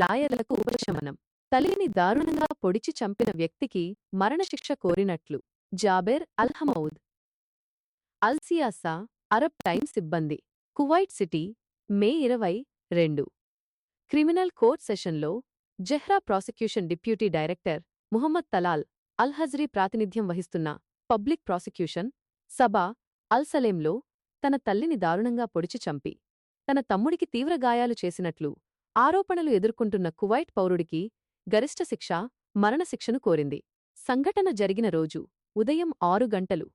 లాయర్లకు ఉపశమనం. తల్లిని దారుణంగా పొడిచి చంపిన వ్యక్తికి మరణశిక్ష కోరినట్లు. Jaber Alhamoud. Alseyassah Arab Time సిబ్బంది. కువైట్ సిటీ మే ఇరవై రెండు. క్రిమినల్ కోర్ట్ సెషన్లో Jahra prosecution deputy director Muhammad Talal Al Hajri ప్రాతినిధ్యం వహిస్తున్న పబ్లిక్ ప్రాసిక్యూషన్ సబా అల్సలేంలో తన తల్లిని దారుణంగా పొడిచి చంపి తన తమ్ముడికి తీవ్ర గాయాలు చేసినట్లు ఆరోపణలు ఎదుర్కొంటున్న కువైట్ పౌరుడికి గరిష్ట శిక్ష మరణశిక్షను కోరింది. సంఘటన జరిగిన రోజు ఉదయం ఆరు గంటలు.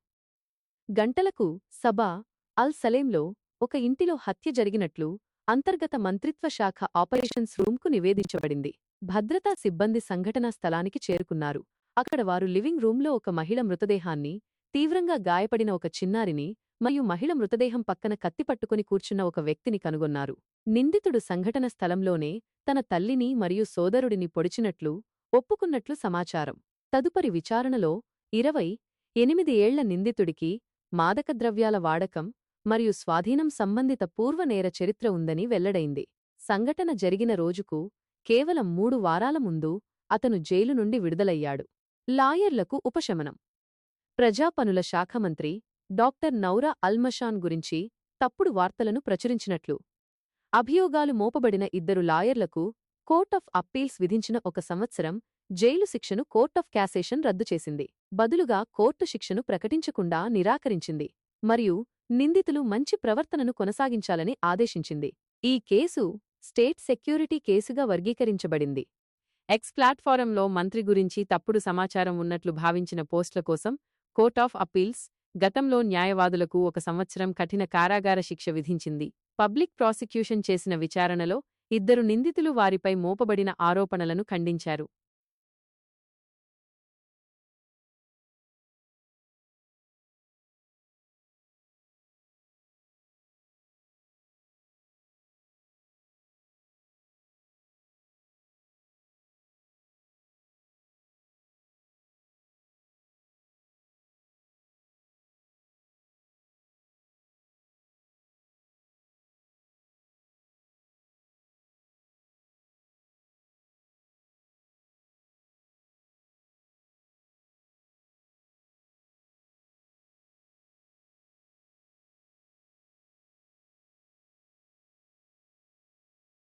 గంటలకు సబా అల్ సలేంలో ఒక ఇంటిలో హత్య జరిగినట్లు అంతర్గత మంత్రిత్వ శాఖ ఆపరేషన్స్ రూంకు నివేదించబడింది. భద్రతా సిబ్బంది సంఘటనా స్థలానికి చేరుకున్నారు. అక్కడ వారు లివింగ్ రూంలో ఒక మహిళ మృతదేహాన్ని తీవ్రంగా గాయపడిన ఒక చిన్నారిని మరియు మహిళ మృతదేహం పక్కన కత్తి పట్టుకుని కూర్చున్న ఒక వ్యక్తిని కనుగొన్నారు. నిందితుడు సంఘటన స్థలంలోనే తన తల్లిని మరియు సోదరుడిని పొడిచినట్లు ఒప్పుకున్నట్లు సమాచారం. తదుపరి విచారణలో ఇరవై ఎనిమిది ఏళ్ళ నిందితుడికి మాదకద్రవ్యాల వాడకం మరియు స్వాధీనం సంబంధిత పూర్వనేర చరిత్ర ఉందని వెల్లడైంది. సంఘటన జరిగిన రోజుకు కేవలం మూడు వారాల ముందు అతను జైలు నుండి విడుదలయ్యాడు. లాయర్లకు ఉపశమనం. ప్రజాపనుల శాఖమంత్రి డాక్టర్ నౌరా అల్మషాన్ గురించి తప్పుడు వార్తలను ప్రచురించినట్లు. అభియోగాలు మోపబడిన ఇద్దరు లాయర్లకు కోర్ట్ ఆఫ్ అప్పీల్స్ విధించిన ఒక సంవత్సరం జైలు శిక్షను కోర్ట్ ఆఫ్ క్యాసేషన్ రద్దు చేసింది. బదులుగా కోర్టు శిక్షను ప్రకటించకుండా నిరాకరించింది మరియు నిందితులు మంచి ప్రవర్తనను కొనసాగించాలని ఆదేశించింది. ఈ కేసు స్టేట్ సెక్యూరిటీ కేసుగా వర్గీకరించబడింది. ఎక్స్ ప్లాట్ఫారంలో మంత్రి గురించి తప్పుడు సమాచారం ఉన్నట్లు భావించిన పోస్టుల కోసం కోర్ట్ ఆఫ్ అప్పీల్స్ గతంలో న్యాయవాదులకు ఒక సంవత్సరం కఠిన కారాగార శిక్ష విధించింది. పబ్లిక్ ప్రాసిక్యూషన్ చేసిన విచారణలో ఇద్దరు నిందితులు వారిపై మోపబడిన ఆరోపణలను ఖండించారు.